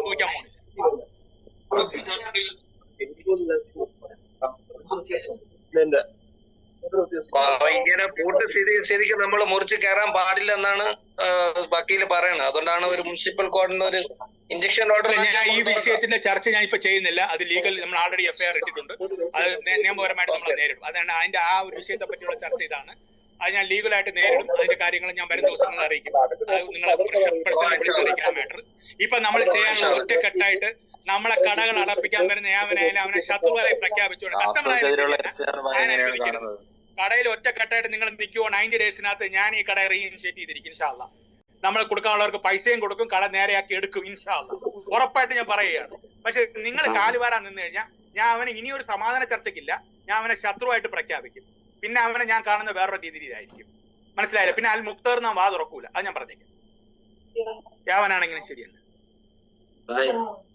സംഭവിക്കാൻ പോകുന്നില്ല ഇങ്ങനെ പൂട്ട് സ്ഥിതി സ്ഥിതിക്ക് നമ്മൾ മുറിച്ച് കയറാൻ പാടില്ലെന്നാണ് വക്കീൽ പറയുന്നത് അതുകൊണ്ടാണ് ഒരു മുനിസിപ്പൽ കോടതി ഒരു ഇഞ്ചക്ഷൻ ഓർഡർ ഞാൻ ഈ വിഷയത്തിന്റെ ചർച്ച ഞാൻ ഇപ്പൊ ചെയ്യുന്നില്ല. അത് ലീഗൽ നമ്മൾ ആൾറെഡി എഫ്ഐആർ ഇട്ടിട്ടുണ്ട്. അത് നിയമപരമായിട്ട് നമ്മൾ നേരിടും. അതാണ് അതിന്റെ ആ ഒരു വിഷയത്തെ പറ്റിയുള്ള ചർച്ച ഇതാണ്. അത് ഞാൻ ലീഗലായിട്ട് നേരിടും. അതിന്റെ കാര്യങ്ങൾ ഞാൻ വരും ദിവസങ്ങളിൽ അറിയിക്കും. അത് നിങ്ങളെ പേഴ്സണലി വിളിച്ച് അറിയിക്കാം. മാറ്റർ ഇപ്പൊ നമ്മൾ ചെയ്യാനുള്ള ഒറ്റക്കെട്ടായിട്ട് നമ്മളെ കടകൾ അടപ്പിക്കാൻ വരുന്ന ഏവനായാലും അവനെ ശത്രുവായി പ്രഖ്യാപിച്ചുകൊണ്ട് അനുവദിക്കരുത്. കടയിൽ ഒറ്റക്കെട്ടായിട്ട് നിങ്ങൾ നിൽക്കുമോ നയന്റി ഡേയ്സിനകത്ത് ഞാൻ ഈ കട റീഇനിഷ്യേറ്റ് ചെയ്തിരിക്കും ഇൻഷാല്ല നമ്മൾ കൊടുക്കാനുള്ളവർക്ക് പൈസയും കൊടുക്കും കട നേരെയാക്കി എടുക്കും ഇൻഷാല്ല ഉറപ്പായിട്ട് ഞാൻ പറയുകയാണ്. പക്ഷെ നിങ്ങൾ കാലുവാരാൻ നിന്ന് കഴിഞ്ഞാൽ ഞാൻ അവനെ ഇനിയൊരു ഒരു സമാധാന ചർച്ചയ്ക്കില്ല. ഞാൻ അവനെ ശത്രുവായിട്ട് പ്രഖ്യാപിക്കും. പിന്നെ അവനെ ഞാൻ കാണുന്ന വേറൊരു രീതിയിലായിരിക്കും മനസ്സിലായില്ല? പിന്നെ അൽ മുക്തർ നാം വാ തുറക്കൂല. അത് ഞാൻ പറഞ്ഞേക്കാം. യാവനാണെങ്കിലും ശരിയല്ല. ഭായ്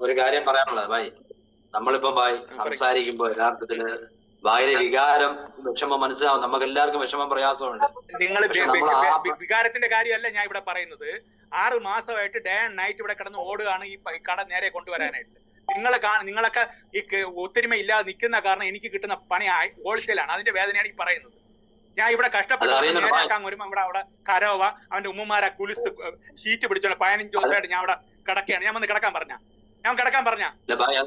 ഒരു കാര്യം പറയാനുള്ളത്. ഭായ് നമ്മളിപ്പം ഭായ് സംസാരിക്കുമ്പോ യഥാർത്ഥത്തിൽ ഭായിലെ വികാരം വിഷമം മനസ്സിലാവും. നമുക്ക് എല്ലാവർക്കും വിഷമം പ്രയാസമുണ്ട്. നിങ്ങൾ വികാരത്തിന്റെ കാര്യമല്ല ഞാൻ ഇവിടെ പറയുന്നത്. ആറ് മാസമായിട്ട് ഡേ ആൻഡ് നൈറ്റ് ഇവിടെ കിടന്ന് ഓടുകയാണ് ഈ കട നേരെ കൊണ്ടുവരാനായിട്ട്. നിങ്ങളെ കാ നിങ്ങളൊക്കെ ഈ ഒത്തൊരുമ ഇല്ലാതെ നിൽക്കുന്ന കാരണം എനിക്ക് കിട്ടുന്ന പണി ഹോൾസെയിലാണ് അതിന്റെ വേദനയാണ് ഈ പറയുന്നത്. ഞാൻ ഇവിടെ കഷ്ടപ്പെട്ട് അത് അറിയുന്നുണ്ട്. വരുമ്പോ ഇവിടെ അവിടെ കരോവ അവന്റെ ഉമ്മമാരെ കുലിസ് ഷീറ്റ് പിടിച്ചോണ്ട് പതിനഞ്ച് ദിവസമായിട്ട് ഞാൻ അവിടെ കിടക്കുകയാണ്. ഞാൻ വന്ന് കിടക്കാൻ പറഞ്ഞ. ഞാൻ കിടക്കാൻ പറഞ്ഞ.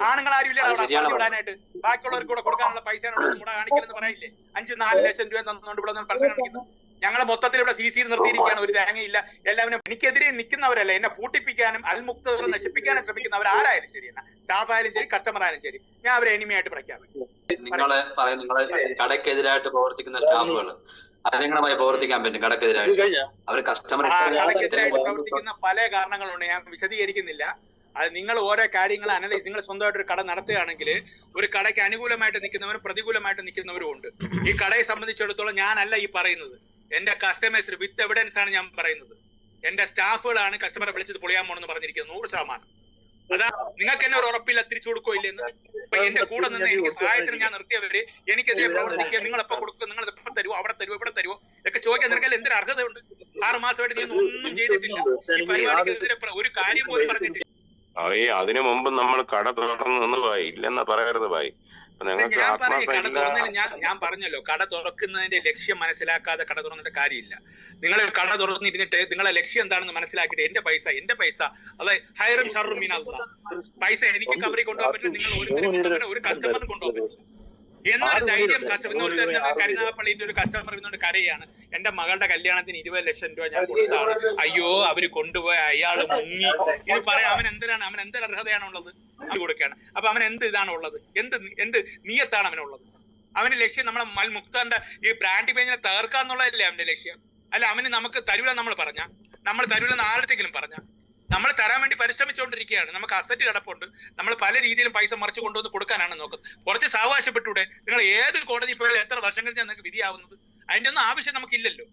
ആണുങ്ങൾ ആരും ഇല്ല വിടാനായിട്ട്. ബാക്കിയുള്ളവർക്ക് കൂടെ കൊടുക്കാനുള്ള പൈസ കൂടെ കാണിക്കില്ലെന്ന് പറയില്ലേ അഞ്ച് നാല് ലക്ഷം രൂപ തന്നുകൊണ്ട് ഇവിടെ നിന്ന് പ്രശ്നം കാണിക്കുന്നു. ഞങ്ങൾ മൊത്തത്തിൽ ഇവിടെ സി സി നിർത്തിയിരിക്കുകയാണ്. ഒരു തേങ്ങയില്ല എല്ലാവരും എനിക്കെതിരെ നിൽക്കുന്നവരല്ല എന്നെ പൂട്ടിപ്പിക്കാനും അൽമുക്ത നശിപ്പിക്കാനും ശ്രമിക്കുന്നവർ ആരായാലും ശരി എന്നാ. സ്റ്റാഫ് ആയാലും ശരി കസ്റ്റമർ ആയാലും ശരി. ഞാൻ അവരെ എനിമയായിട്ട് പ്രഖ്യാപിക്കും. നിങ്ങളെ കടക്കെതിരായിട്ട് പ്രവർത്തിക്കുന്ന സ്റ്റാഫുകൾ പ്രവർത്തിക്കാൻ പറ്റും കടക്കെതിരായിട്ട്. അവർ കസ്റ്റമർ കടക്കെതിരായിട്ട് പ്രവർത്തിക്കുന്ന പല കാരണങ്ങളുണ്ട്. ഞാൻ വിശദീകരിക്കുന്നില്ല. അത് നിങ്ങൾ ഓരോ കാര്യങ്ങൾ അനലൈസ് നിങ്ങൾ സ്വന്തമായിട്ട് ഒരു കട നടത്തുകയാണെങ്കിൽ ഒരു കടയ്ക്ക് അനുകൂലമായിട്ട് നിൽക്കുന്നവരും പ്രതികൂലമായിട്ട് നിൽക്കുന്നവരും ഉണ്ട്. ഈ കടയെ സംബന്ധിച്ചിടത്തോളം ഞാനല്ല ഈ പറയുന്നത്. എന്റെ കസ്റ്റമേഴ്സ് വിത്ത് എവിഡൻസ് ആണ് ഞാൻ പറയുന്നത്. എന്റെ സ്റ്റാഫുകളാണ് കസ്റ്റമറെ വിളിച്ചത് പൊളിയാൻ പോണെന്ന് പറഞ്ഞിരിക്കുന്നത് നൂറ് ശതമാനം. അതാ നിങ്ങൾക്ക് എന്നെ ഒരു ഉറപ്പില്ല തിരിച്ചു കൊടുക്കുകയില്ലെന്ന് അപ്പൊ എന്റെ കൂടെ നിന്ന് എനിക്ക് സഹായത്തിന് ഞാൻ നിർത്തിയവര് എനിക്കെതിരെ പ്രവർത്തിക്കുക നിങ്ങൾ എപ്പോ കൊടുക്കും നിങ്ങൾ എപ്പോ തരുവോ അവിടെ തരുവോ ഇവിടെ തരുവോ ഇതൊക്കെ ചോദിക്കാൻ നിനക്കല്ല എന്തൊരു അർഹതയുണ്ട്? ആറ് മാസമായിട്ട് നീ ഒന്നും ചെയ്തിട്ടില്ല. ഈ പരിപാടിക്കെതിരെ പ്ര- ഒരു കാര്യം പോലും പറഞ്ഞിട്ടില്ല. ഈ അതിനു മുമ്പ് നമ്മൾ കട തുറന്നു നിന്ന് പോയി. ഇല്ലെന്ന് പറയരുത് ഭായി. അപ്പൊ ഞങ്ങൾക്ക് ഞാൻ പറഞ്ഞു കട തുറന്നതിന് ഞാൻ ഞാൻ പറഞ്ഞല്ലോ കട തുറക്കുന്നതിന്റെ ലക്ഷ്യം മനസ്സിലാക്കാതെ കട തുറന്നിട്ട് കാര്യമില്ല. നിങ്ങൾ കട തുറന്നിരുന്നിട്ട് നിങ്ങളെ ലക്ഷ്യം എന്താണെന്ന് മനസ്സിലാക്കിയിട്ട് എന്റെ പൈസ എന്റെ പൈസ അതായത് ഹയറും ഷറും മീൻ പൈസ എനിക്ക് കവറി കൊണ്ടുപോകാൻ പറ്റില്ല നിങ്ങൾ ഒരു കസ്റ്റമറിന് കൊണ്ടുപോകാൻ പറ്റില്ല. എന്നൊരു ധൈര്യം കസ്റ്റമർ കരുനാഗപ്പള്ളിന്റെ ഒരു കസ്റ്റമർ എന്നോട് കരയാണ്. എന്റെ മകളുടെ കല്യാണത്തിന് ഇരുപത് ലക്ഷം രൂപ ഞാൻ കൊടുത്താണ്. അയ്യോ അവർ കൊണ്ടുപോയ അയാൾ മുങ്ങി. ഇത് പറയാം അവൻ എന്തിനാണ് അവൻ എന്തൊരു അർഹതയാണ് ഉള്ളത് അത് കൊടുക്കുകയാണ്. അപ്പൊ അവൻ എന്ത് ഇതാണ് ഉള്ളത് എന്ത് എന്ത് നീയത്താണ് അവനുള്ളത്? അവന് ലക്ഷ്യം നമ്മളെ മൽ മുക്താന്റെ ഈ ബ്രാൻഡ് പേജിനെ തകർക്കാന്നുള്ളതല്ലേ അവന്റെ ലക്ഷ്യം? അല്ല അവന് നമുക്ക് തരൂല നമ്മൾ പറഞ്ഞ? നമ്മൾ തരൂലെന്ന് ആരുടെ പറഞ്ഞ? നമ്മൾ തരാൻ വേണ്ടി പരിശ്രമിച്ചുകൊണ്ടിരിക്കുകയാണ്. നമുക്ക് അസറ്റ് കിടപ്പുണ്ട്. നമ്മൾ പല രീതിയിലും പൈസ മറിച്ച് കൊണ്ടുവന്ന് കൊടുക്കാനാണ് നോക്കുന്നത്. കുറച്ച് സാവകാശപ്പെട്ടൂടെ നിങ്ങൾ ഏത് കോടതി പോയാലും എത്ര വർഷം കഴിഞ്ഞാൽ നിങ്ങൾക്ക് വിധിയാവുന്നത്? അതിന്റെ ഒന്നും ആവശ്യം നമുക്കില്ലല്ലോ.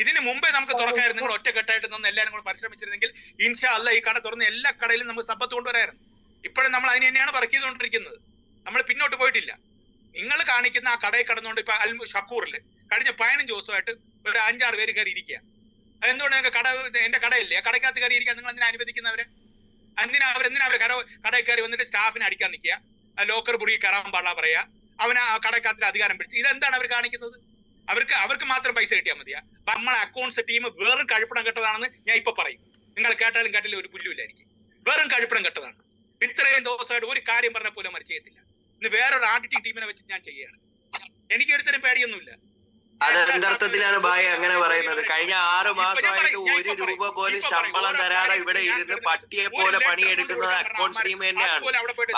ഇതിന് മുമ്പേ നമുക്ക് തുറക്കായിരുന്നു. നിങ്ങൾ ഒറ്റക്കെട്ടായിട്ട് നിന്ന് എല്ലാവരും കൂടെ പരിശ്രമിച്ചിരുന്നെങ്കിൽ ഇൻഷാ അല്ല ഈ കട തുറന്ന് എല്ലാ കടയിലും നമുക്ക് സമ്പത്ത് കൊണ്ടുവരായിരുന്നു ഇപ്പോഴും നമ്മൾ അതിന് തന്നെയാണ് വർക്ക് ചെയ്തുകൊണ്ടിരിക്കുന്നത്. നമ്മൾ പിന്നോട്ട് പോയിട്ടില്ല. നിങ്ങൾ കാണിക്കുന്ന ആ കടയിൽ കടന്നുകൊണ്ട് ഇപ്പൊ അൽ ഷക്കൂറിൽ കഴിഞ്ഞ പതിനഞ്ച് ദിവസമായിട്ട് ഒരു അഞ്ചാറ് പേര് കയറി ഇരിക്കുക എന്തുകൊണ്ട് നിങ്ങൾക്ക് കട എന്റെ കടയില്ലേ? ആ കടയ്ക്കകത്ത് കയറി ഇരിക്കാൻ നിങ്ങൾ എന്തിനാ അനുവദിക്കുന്നവരെ? എന്തിനാ അവരെന്തിനാ അവർ കട കടയിൽ കയറി വന്നിട്ട് സ്റ്റാഫിനെ അടിക്കാൻ നിൽക്കുക? ലോക്കർ മുറി കയറാൻ പാടില്ല പറയാ. അവന് ആ കടക്കകത്തിൽ അധികാരം പിടിച്ചു ഇതെന്താണ് അവർ കാണിക്കുന്നത്? അവർക്ക് അവർക്ക് മാത്രം പൈസ കിട്ടിയാൽ മതിയാ. നമ്മളെ അക്കൗണ്ട്സ് ടീം വെറും കഴുപ്പണം കെട്ടതാണെന്ന് ഞാൻ ഇപ്പൊ പറയും. നിങ്ങൾ കേട്ടാലും കേട്ടില്ല ഒരു പുല്ലുമില്ല എനിക്ക്. വെറും കഴുപ്പണം കെട്ടതാണ്. ഇത്രയും ദിവസമായിട്ട് ഒരു കാര്യം പറഞ്ഞ പോലും അവർ ചെയ്യത്തില്ല. ഇന്ന് വേറൊരു ആഡിറ്റിംഗ് ടീമിനെ വെച്ച് ഞാൻ ചെയ്യുകയാണ്. എനിക്ക് ഒരുത്തരും പേടിയൊന്നുമില്ല. അത് എന്തർത്ഥത്തിലാണ് ഭായി അങ്ങനെ പറയുന്നത്? കഴിഞ്ഞ ആറു മാസമായിട്ട് ഒരു രൂപ പോലും ശമ്പളം തരാതെ ഇവിടെ ഇരുന്ന് പട്ടിയെ പോലെ പണിയെടുക്കുന്നത് അക്കൗണ്ട്സ് ടീം തന്നെയാണ്.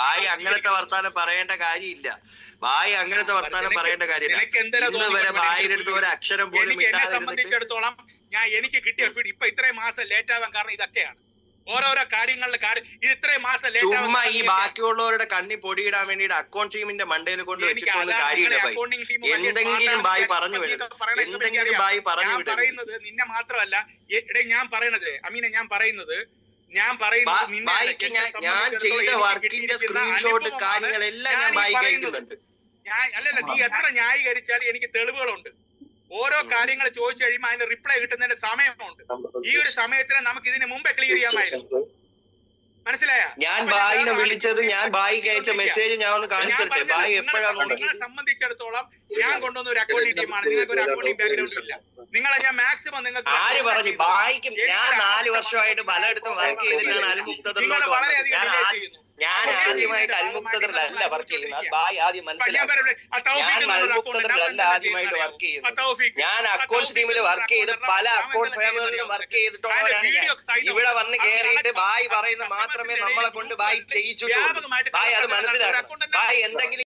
ഭായി അങ്ങനത്തെ വർത്താനം പറയേണ്ട കാര്യമില്ല. ഭായി അങ്ങനത്തെ വർത്താനം പറയേണ്ട കാര്യമില്ല. ഇന്ന് വരെ ഭായിയുടെ അടുത്ത് ഒരു അക്ഷരം പോലും സംബന്ധിച്ചിടത്തോളം ഞാൻ എനിക്ക് കിട്ടിയ ഫീഡ് ഇപ്പൊ ഇത്രയും മാസം ലേറ്റ് ആവാൻ കാരണം ഇതൊക്കെയാണ്. ഓരോരോ കാര്യങ്ങളിലെ കാര്യം ഇത് ഇത്രയും മാസം ലേറ്റ് ഈ ബാക്കിയുള്ളവരുടെ കണ്ണി പൊടിയിടാൻ വേണ്ടി അക്കൗണ്ട് ടീമിന്റെ മണ്ടയിൽ കൊണ്ട് വെച്ചിട്ടൊന്നും കാര്യമില്ല എന്തെങ്കിലും ബായി പറഞ്ഞു എന്തെങ്കിലും ബായി പറഞ്ഞു പറയുന്നത് നിന്നെ മാത്രമല്ല എടേ ഞാൻ പറയണത് അമീനെ ഞാൻ പറയുന്നത് ഞാൻ പറയുന്നത് ഞാൻ ചെയ്ത വർക്കിന്റെ സ്ക്രീൻഷോട്ട് കാര്യങ്ങളെല്ലാം ഞാൻ അല്ലല്ല നീ എത്ര ന്യായീകരിച്ചാലും എനിക്ക് തെളിവുകളുണ്ട്. ഓരോ കാര്യങ്ങൾ ചോദിച്ചു കഴിയുമ്പോൾ അതിന് റിപ്ലൈ കിട്ടുന്നതിന്റെ സമയമുണ്ട്. ഈ ഒരു സമയത്തിന് നമുക്ക് ഇതിന് മുമ്പേ ക്ലിയർ ചെയ്യാമായിരുന്നു മനസ്സിലായ? ഞാൻ ബായിനെ വിളിച്ചത് ഞാൻ ബായിക്ക് അയച്ച മെസ്സേജ് ഞാൻ ഒന്ന് കാണിച്ചിട്ടെ ബായി എപ്പോഴാണ് നിങ്ങളെ സംബന്ധിച്ചിടത്തോളം ഞാൻ കൊണ്ടുവന്ന ഒരു അക്കൗണ്ടിംഗ് ടീമാണ് നിങ്ങൾക്ക് ഒരു അക്കൗണ്ടിംഗ് ബാക്ക്ഗ്രൗണ്ട് ഇല്ല നിങ്ങളെ ഞാൻ മാക്സിമം നിങ്ങൾക്ക് ആര് പറഞ്ഞു? ബായിക്കും ഞാൻ നാല് വർഷമായിട്ട് പലയിടത്തും വർക്ക് ചെയ്തിട്ടാണ് ഞാൻ. ഞാൻ ആദ്യമായിട്ട് അൽമുക്തറിലല്ല വർക്ക് ചെയ്യുന്നത്. ബായി ആദ്യം ഞാൻ മനസ്സിലാക്കി. ആ തൗഫീഖ് ഞാൻ എന്നുള്ള ഒരു account ഉണ്ട്. അൽമുക്തറിലല്ല അവൻ ആദ്യമായിട്ട് വർക്ക് ചെയ്യുന്നത്. ഞാൻ അക്കൗണ്ട്സ് ടീമിൽ വർക്ക് ചെയ്ത് പല അക്കൗണ്ട് ഫേമുകളിലും വർക്ക് ചെയ്തിട്ടുള്ളവരാണ് ഇവിടെ വന്ന് കയറിയിട്ട് ബായി പറയുന്ന മാത്രമേ നമ്മളെ കൊണ്ട് ബായി ചെയ്യിച്ചു ബായി അത് മനസ്സിലാക്കും ബായി എന്തെങ്കിലും